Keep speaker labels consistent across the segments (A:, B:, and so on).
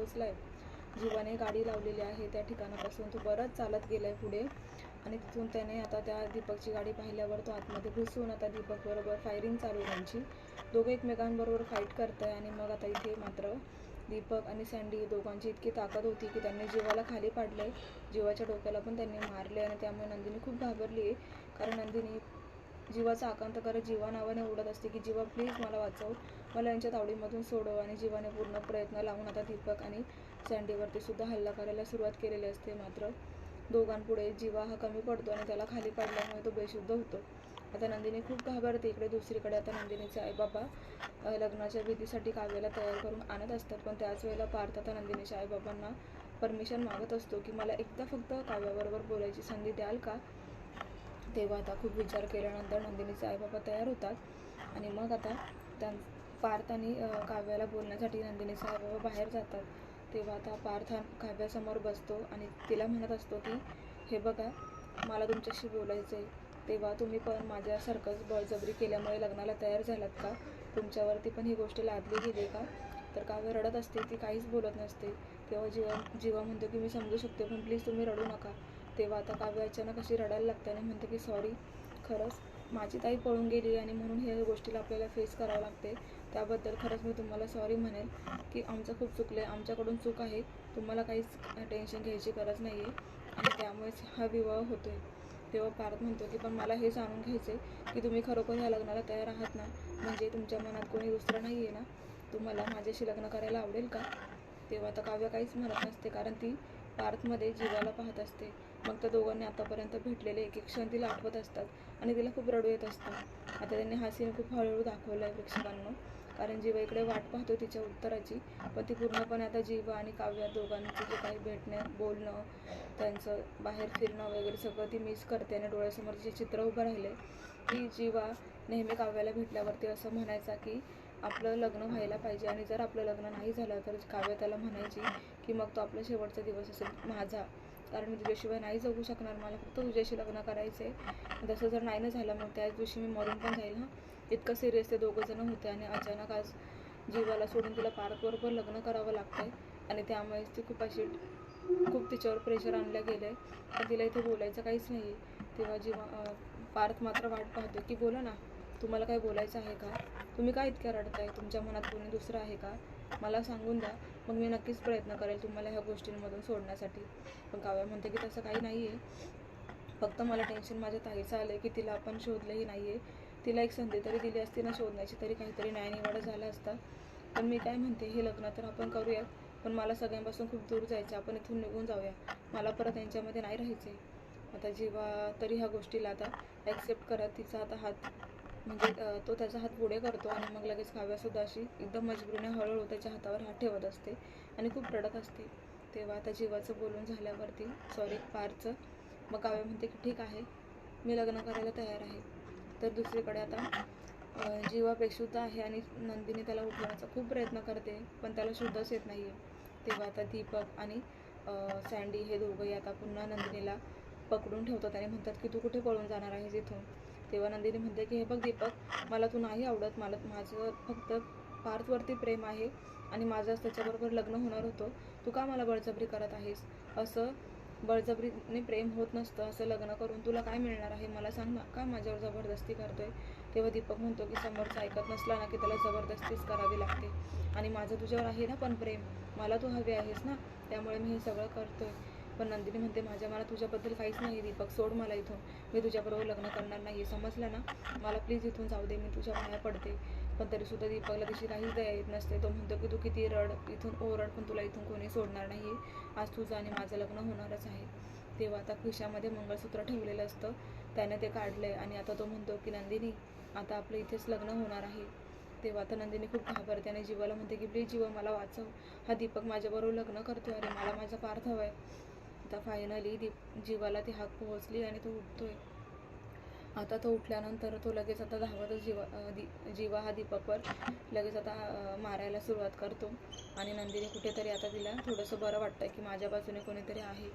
A: पोचलाय जीवाने गाडी लावलेली आहे त्या ठिकाणापासून. तो बरंच चालत गेलाय पुढे. आणि तिथून त्याने आता त्या दीपकची गाडी पाहिल्यावर तो आतमध्ये घुसून आता दीपक बरोबर फायरिंग चालू आहे त्यांची. दोघं एकमेकांबरोबर फाईट करत आहे आणि मग आता इथे मात्र दीपक आणि सँडी दोघांची इतकी ताकद होती की त्यांनी जीवाला खाली पाडले जीवाच्या डोक्याला पण त्यांनी मारले आणि त्यामुळे नंदिनी खूप घाबरली आहे. कारण नंदिनी जीवाचा आकांत करत जीवा नावाने ओढत असते की जीवा प्लीज मला वाचव. मला यांच्या तावडीमधून सोडव आणि जीवाने पूर्ण प्रयत्न लावून आता दीपक आणि सँडीवरती सुद्धा हल्ला करायला सुरुवात केलेली असते. मात्र दोघांपुढे जीवा हा कमी पडतो आणि त्याला खाली पडल्यामुळे तो बेशुद्ध होतो. आता नंदिनी खूप घाबरते. इकडे दुसरीकडे आता नंदिनीचे आईबाबा लग्नाच्या विधीसाठी काव्याला तयार करून आणत असतात. पण त्याच वेळेला पार्थ आता नंदिनीच्या आईबाबांना परमिशन मागत असतो की मला एकदा फक्त काव्याबरोबर बोलायची संधी द्याल का? तेव्हा आता खूप विचार केल्यानंतर नंदिनीचे आईबाबा तयार होतात. आणि मग आता त्या पार्थ आणि काव्याला बोलण्यासाठी नंदिनी साहेब बाहेर जातात. तेव्हा आता पार्थ हा काव्यासमोर बसतो आणि तिला म्हणत असतो की हे बघा मला तुमच्याशी बोलायचं आहे तेव्हा तुम्ही पण माझ्यासारखंच बळजबरी केल्यामुळे लग्नाला तयार झालात का? तुमच्यावरती पण ही गोष्ट लादली गेली का? तर काव्य रडत असते ती काहीच बोलत नसते. तेव्हा जीवा जीवा म्हणतो की मी समजू शकते पण प्लीज तुम्ही रडू नका. तेव्हा आता काव्य अचानक अशी रडायला लागते आणि म्हणते की सॉरी खरंच माझी ताई पळून गेली आणि म्हणून ह्या गोष्टीला आपल्याला फेस करावं लागते. त्याबद्दल खरंच मी तुम्हाला सॉरी म्हणेल की आमचं खूप चुकलं आहे आमच्याकडून चूक आहे. तुम्हाला काहीच टेन्शन घ्यायची गरज नाही आहे आणि त्यामुळेच हा विवाह होतो आहे तेव्हा पार्थ म्हणतो की पण मला हे जाणून घ्यायचं आहे की तुम्ही खरोखर ह्या लग्नाला तयार आहात ना? म्हणजे तुमच्या मनात कोणी दुसरं नाही आहे ना? तुम्हाला माझ्याशी लग्न करायला आवडेल का? तेव्हा आता काव्य काहीच म्हणत नसते कारण ती पार्थमध्ये जीवाला पाहत असते. मग त्या दोघांनी आतापर्यंत भेटलेले एक एक क्षण तिला आठवत असतात आणि तिला खूप रडू येत असतं. आता त्यांनी हा सीन खूप हळूहळू दाखवला आहे प्रेक्षकांना. कारण जीवा इकडे वाट पाहतो तिच्या उत्तराची पण ती पूर्णपणे आता जीवा आणि काव्य दोघांचं जे काही भेटणं बोलणं त्यांचं बाहेर फिरणं वगैरे सगळं ती मिस करते आणि डोळ्यासमोर जे चित्र उभं राहिले की जीवा नेहमी काव्याला भेटल्यावरती असं म्हणायचा की आपलं लग्न व्हायला पाहिजे आणि जर आपलं लग्न नाही झालं तर काव्य त्याला म्हणायची की मग तो आपला शेवटचा दिवस असेल माझा. कारण मी तुझ्याशिवाय नाही जगू शकणार मला फक्त तुझ्याशी लग्न करायचं आहे तसं जर नाही ना झालं मग त्याच दिवशी मी मरून पण जाईल हां. इतकं सिरियस ते दोघं जण होते आणि अचानक आज जीवाला सोडून तिला पार्कबरोबर लग्न करावं लागतंय. आणि त्यामुळेच ती खूप अशी खूप तिच्यावर प्रेशर आणलं गेलं आहे पण तिला इथे बोलायचं काहीच नाही आहे तेव्हा जीवा पार्थ मात्र वाट पाहतो की बोला ना तुम्हाला काय बोलायचं आहे का? तुम्ही काय इतक्या रडताय? तुमच्या मनात कोणी दुसरं आहे का? मला सांगून द्या. मग मी नक्कीच प्रयत्न करेल तुम्हाला ह्या गोष्टींमधून सोडण्यासाठी. पण काव्या म्हणते की तसं काही नाही आहे फक्त मला टेन्शन माझ्या ताईचं आलं आहे की तिला आपण शोधलंही नाही आहे तिला एक संधी तरी दिली असती ना शोधण्याची तरी काहीतरी न्यायनिवाडा झाला असता. पण मी काय म्हणते हे लग्न तर आपण करूयात पण मला सगळ्यांपासून खूप दूर जायचं आपण इथून निघून जाऊया. मला परत यांच्यामध्ये नाही राहायचे आता जेव्हा तरी ह्या गोष्टीला आता ॲक्सेप्ट करत तिचा आता हात म्हणजे तो त्याचा हात पुढे करतो आणि मग लगेच काव्यासुद्धा अशी एकदम मजबुरीने हळूहळू त्याच्या हातावर हात ठेवत असते आणि खूप रडत असते. तेव्हा आता जीवाचं बोलून झाल्यावरती सॉरी पारचं मग काव्य म्हणते की ठीक आहे मी लग्न करायला तयार आहे. तर दुसरीकडे आता जीवा बेशुद्ध आहे आणि नंदिनी त्याला उठवण्याचा खूप प्रयत्न करते पण त्याला शुद्धच येत नाही आहे तेव्हा आता दीपक आणि सँडी हे दोघंही आता पुन्हा नंदिनीला पकडून ठेवतात आणि म्हणतात की तू कुठे पळून जाणार आहेस इथून? तेव्हा नंदिनी म्हणते की हे बघ दीपक मला तू नाही आवडत. मला माझं फक्त पार्थवरती प्रेम आहे आणि माझं त्याच्याबरोबर लग्न होणार होतं. तू का मला बळजबरी करत आहेस? असं बळजबरीने प्रेम होत नसतं असं लग्न करून तुला काय मिळणार आहे? मला सांग ना. का माझ्यावर जबरदस्ती करतोय? तेव्हा दीपक म्हणतो की समोरचा ऐकत नसला ना की त्याला जबरदस्तीच करावी लागते. आणि माझं तुझ्यावर आहे ना पण प्रेम. मला तू हवे आहेस ना? त्यामुळे मी हे सगळं करतोय. पण नंदिनी म्हणते माझ्या मला तुझ्याबद्दल काहीच नाही दीपक. सोड मला इथून. मी तुझ्याबरोबर लग्न करणार नाही समजलं ना? मला प्लीज इथून जाऊ दे. मी तुझ्या पाया पडते. पण तरीसुद्धा दीपकला तिची काहीच दया येत नसते. तो म्हणतो की तू किती रड इथून ओरड पण तुला इथून कोणी सोडणार नाही आज तुझं आणि माझं लग्न होणारच आहे. तेव्हा आता खिशामध्ये मंगळसूत्र ठेवलेलं असतं. त्याने ते काढलंय आणि आता तो म्हणतो की नंदिनी आता आपलं इथेच लग्न होणार आहे. तेव्हा आता नंदिनी खूप घाबरते आणि जीवाला म्हणते की प्लीज जीवा मला वाचव. हा दीपक माझ्याबरोबर लग्न करतोय अरे मला माझा पार्थ हवाय. आता फायनली दीप जीवाला ती हाक पोहोचली आणि तो उठतोय. आता तो उठल्यानंतर तो लगेच आता धावतच जीवा दी जीवा हा दीपकवर लगेच आता मारायला सुरुवात करतो. आणि नंदिनी कुठेतरी आता तिला थोडंसं बरं वाटतं की माझ्या बाजूने कोणीतरी आहे.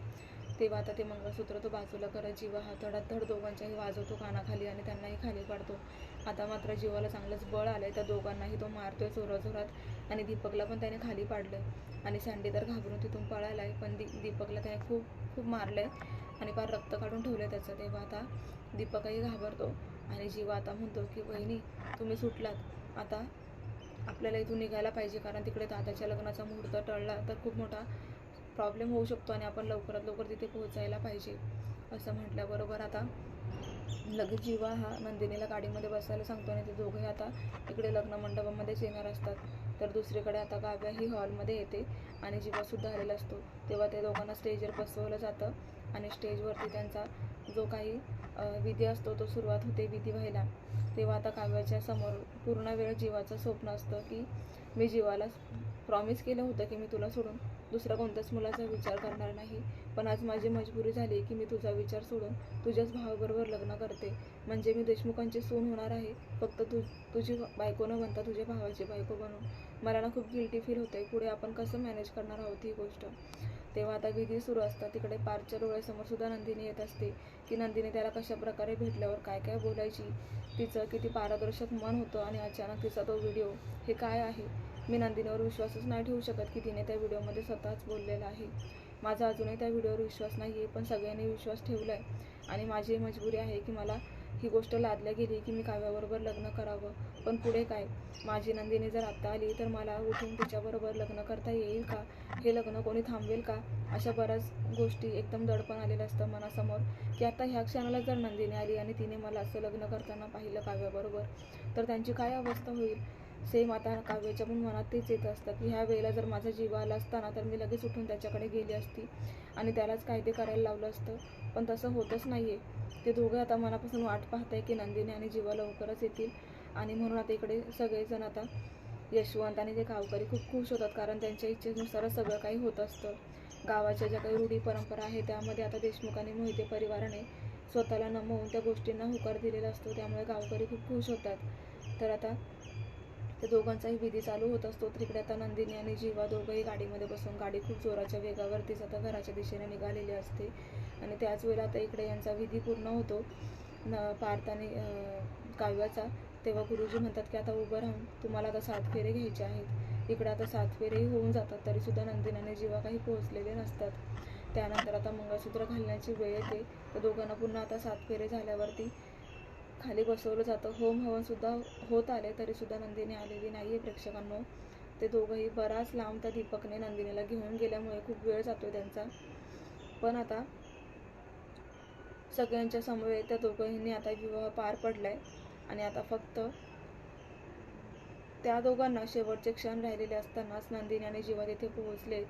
A: तेव्हा आता ते मंगळसूत्र तो बाजूला करत जीवा हा धड दोघांच्याही वाजवतो कानाखाली आणि त्यांनाही खाली पाडतो. आता मात्र जीवाला चांगलंच बळ आलं आहे त्या दोघांनाही तो मारतोय जोराजोरात आणि दीपकला पण त्याने खाली पाडलंय. आणि सँडी तर घाबरून तिथून पळालाय पण दी दीपकला त्याने खूप खूप मारलं आहे आणि फार रक्त काढून ठेवलं त्याचं. तेव्हा आता दीपकही घाबरतो आणि जीवा आता म्हणतो की वहिनी तुम्ही सुटलात. आता आपल्याला इथून निघायला पाहिजे कारण तिकडे दादाच्या लग्नाचा मुहूर्त टळला तर खूप मोठा प्रॉब्लेम होऊ शकतो आणि आपण लवकरात लवकर तिथे पोहोचायला पाहिजे असं म्हटल्याबरोबर आता लगेच जीवा हा नंदिनीला गाडीमध्ये बसायला सांगतो आणि ते दोघे आता इकडे लग्न मंडपामध्येच येणार असतात. तर दुसरीकडे आता काव्या ही हॉलमध्ये येते आणि जीवासुद्धा आलेला असतो तेव्हा त्या दोघांना स्टेजवर बसवलं जातं आणि स्टेजवरती त्यांचा जो काही विधी असतो तो सुरुवात होते विधी व्हायला. तेव्हा आता काव्याच्या समोर पूर्ण वेळ जीवाचं स्वप्न असतं की मी जीवाला प्रॉमिस केलं होतं की मी तुला सोडून दुसरा कोणत्याच मुलाचा विचार करणार नाही. पण आज माझी मजबुरी झाली की मी तुझा विचार सोडून तुझ्याच भावाबरोबर लग्न करते. म्हणजे मी देशमुखांची सून होणार आहे. फक्त तू तुझी बायको न बनता तुझ्या भावाची बायको बनून. मला ना खूप गिल्टी फील होते पुढे आपण कसं मॅनेज करणार आहोत ही गोष्ट? तेव्हा आता विधी सुरू असतात. तिकडे पारच्या डोळ्यासमोर सुद्धा नंदिनी येत असते. की नंदिनी त्याला कशा प्रकारे भेटल्यावर काय काय बोलायची? तिचं किती पारदर्शक मन होतं आणि अचानक तिचा तो व्हिडिओ हे काय आहे? मी नंदिनीवर विश्वासच नाही ठेवू शकत की तिने त्या व्हिडिओमध्ये स्वतःच बोललेला आहे. माझा अजूनही त्या व्हिडिओवर विश्वास नाही आहे पण सगळ्यांनी विश्वास ठेवला आहे आणि माझी मजबुरी आहे की मला ही गोष्ट लादल्या गेली की मी काव्याबरोबर लग्न करावं. पण पुढे काय? माझी नंदिनी जर आत्ता आली तर मला उठून तिच्याबरोबर लग्न करता येईल का? हे लग्न कोणी थांबवेल का? अशा बऱ्याच गोष्टी एकदम दडपण आलेलं असतं मनासमोर. की आता ह्या क्षणाला जर नंदिनी आली आणि तिने मला असं लग्न करताना पाहिलं काव्याबरोबर तर त्यांची काय अवस्था होईल? सेम आता काव्याच्या पण मनात तेच येत असतं की ह्या वेळेला जर माझा जीव आला असताना तर मी लगेच उठून त्याच्याकडे गेली असती आणि त्यालाच कायदे करायला लावलं असतं. पण तसं होतच नाही आहे ते दोघं आता मनापासून वाट पाहत आहे की नंदिनी आणि जीवा लवकरच येतील. आणि म्हणून आता इकडे सगळेजण आता यशवंत आणि ते गावकरी खूप खुश होतात कारण त्यांच्या इच्छेनुसारच सगळं काही होत असतं. गावाच्या ज्या काही रूढी परंपरा आहे त्यामध्ये आता देशमुख आणि मोहिते परिवाराने स्वतःला नमवून त्या गोष्टींना होकार दिलेला असतो. त्यामुळे गावकरी खूप खुश होतात. तर आता त्या दोघांचाही विधी चालू होत असतो. तर इकडे आता नंदिनी आणि जीवा दोघंही गाडीमध्ये बसून गाडी खूप जोराच्या वेगावरतीच आता घराच्या दिशेने निघालेली असते. आणि त्याच वेळेला आता इकडे यांचा विधी पूर्ण होतो. न पार्थ आणि काव्याचा. तेव्हा गुरुजी म्हणतात की आता उभं राहून तुम्हाला आता सात फेरे घ्यायचे आहेत. इकडे आता सात फेरेही होऊन जातात. तरीसुद्धा नंदिनी आणि जीवा काही पोहोचलेले नसतात. त्यानंतर आता मंगळसूत्र घालण्याची वेळ येते. तर दोघांना पुन्हा आता सात फेरे झाल्यावरती खाली बसवलं जातं. होम हवनसुद्धा होत आले तरीसुद्धा नंदिनी आलेली नाही आहे प्रेक्षकांनो. ते दोघंही बराच लांब त्या दीपकने नंदिनीला घेऊन गेल्यामुळे खूप वेळ जातो त्यांचा. पण आता सगळ्यांच्या समवेत त्या दोघांनी आता विवाह पार पडलाय आणि आता फक्त त्या दोघांना शेवटचे क्षण राहिलेले असतानाच नंदिनी आणि जीवा तिथे पोहोचलेत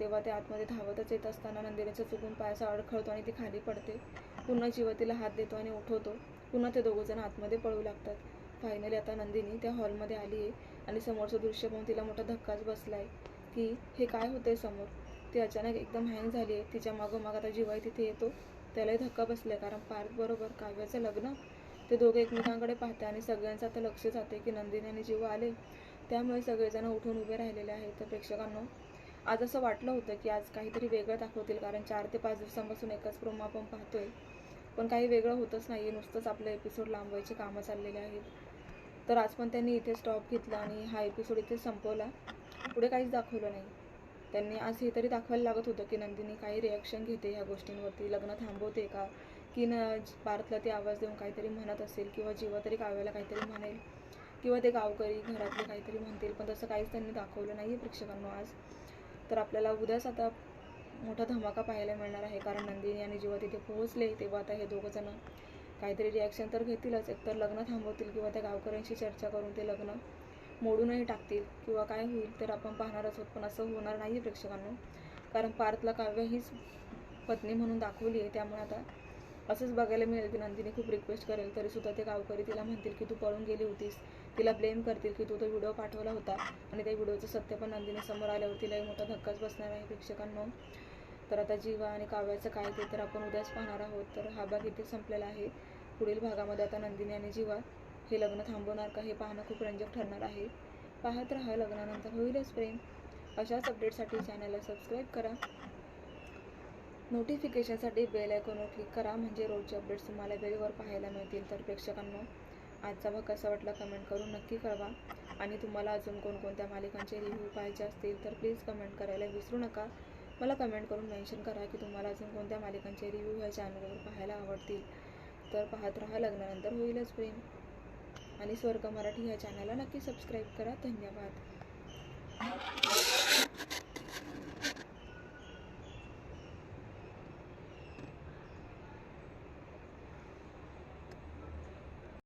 A: तेव्हा ते आतमध्ये धावतच येत असताना नंदिनीचा चुकून पायाचा अडखळतो आणि ती खाली पडते. पुन्हा जीवा तिला हात देतो आणि उठवतो. पुन्हा ते दोघंजण आतमध्ये पळू लागतात. फायनली आता नंदिनी त्या हॉलमध्ये आली आहे आणि समोरचं दृश्य पाहून तिला मोठा धक्काच बसलाय की हे काय होतंय समोर? ती अचानक एकदम हँग झाली आहे. तिच्या मागोमाग आता जीवाई तिथे येतो. त्यालाही धक्का बसलाय कारण पार्थ बरोबर काव्याचं लग्न. ते दोघे एकमेकांकडे पाहते आणि सगळ्यांचं आता लक्ष जाते की नंदिनी आणि जीवा आले. त्यामुळे सगळेजण उठून उभे राहिलेले आहेत. तर प्रेक्षकांनो आज असं वाटलं होतं की आज काहीतरी वेगळं दाखवतील कारण चार ते पाच दिवसांपासून एकच प्रोमो आपण पाहतोय. पण काही वेगळं होतच नाही आहे नुसतंच आपलं एपिसोड लांबवायचे कामं चाललेले आहेत. तर आज पण त्यांनी इथे स्टॉप घेतला आणि हा एपिसोड इथे संपवला. पुढे काहीच दाखवलं नाही. त्यांनी आज हे तरी दाखवायला लागत होतं की नंदिनी काही रिॲक्शन घेते ह्या गोष्टींवरती. लग्न थांबवते का? की न भारतला ती आवाज देऊन काहीतरी म्हणत असेल किंवा जीवा तरी काव्याला काहीतरी म्हणेल किंवा ते गावकरी घरातले काहीतरी म्हणतील. पण तसं काहीच त्यांनी दाखवलं नाही आहे प्रेक्षकांना आज. तर आपल्याला उद्याच आता मोठा धमाका पाहायला मिळणार आहे. कारण नंदिनी आणि जेव्हा तिथे पोहोचले तेव्हा आता हे दोघं जण काहीतरी रिॲक्शन तर घेतीलच. एकतर लग्न थांबवतील किंवा त्या गावकऱ्यांशी चर्चा करून ते लग्न मोडूनही टाकतील किंवा काय होईल तर आपण पाहणारच आहोत. पण असं होणार नाही आहे प्रेक्षकांनो. कारण पार्थला काव्य हीच पत्नी म्हणून दाखवली आहे. त्यामुळे आता असंच बघायला मिळेल की नंदिनी खूप रिक्वेस्ट करेल तरीसुद्धा ते गावकरी तिला म्हणतील की तू पळून गेली होतीस. तिला ब्लेम करतील की तू तो व्हिडिओ पाठवला होता. आणि त्या व्हिडिओचं सत्य पण नंदिनी समोर आल्यावर तिलाही मोठा धक्काच बसणार आहे प्रेक्षकांना. तर आता जीवा आणि काव्याचं काय ते तर आपण उद्याच पाहणार आहोत. तर हा भाग इथे संपलेला आहे. पुढील भागामध्ये आता नंदिनी आणि जीवा हे लग्न थांबवणार का हे पाहणं खूप रंजक ठरणार आहे. पाहत राहा लग्नानंतर होईलच प्रेम. अशाच अपडेटसाठी चॅनलला सबस्क्राईब करा. नोटिफिकेशनसाठी बेल आयकॉनवर क्लिक करा. म्हणजे रोजचे अपडेट्स तुम्हाला वेळेवर पाहायला मिळतील. तर प्रेक्षकांनो आजचा भाग कसा वाटला कमेंट करून नक्की कळवा. आणि तुम्हाला अजून कोणकोणत्या मालिकांचे रिव्ह्यू पाहिजे असतील तर प्लीज कमेंट करायला विसरू नका. मला कमेंट करून मेन्शन करा की तुम्हाला अजून कोणत्या मालिकांचे रिव्ह्यू ह्या चॅनलवर पाहायला आवडतील. तर पाहत राहा. लग्नानंतर होईलच प्रेम. आणि स्वर्ग मराठी ह्या चॅनलला नक्की सबस्क्राईब करा. धन्यवाद.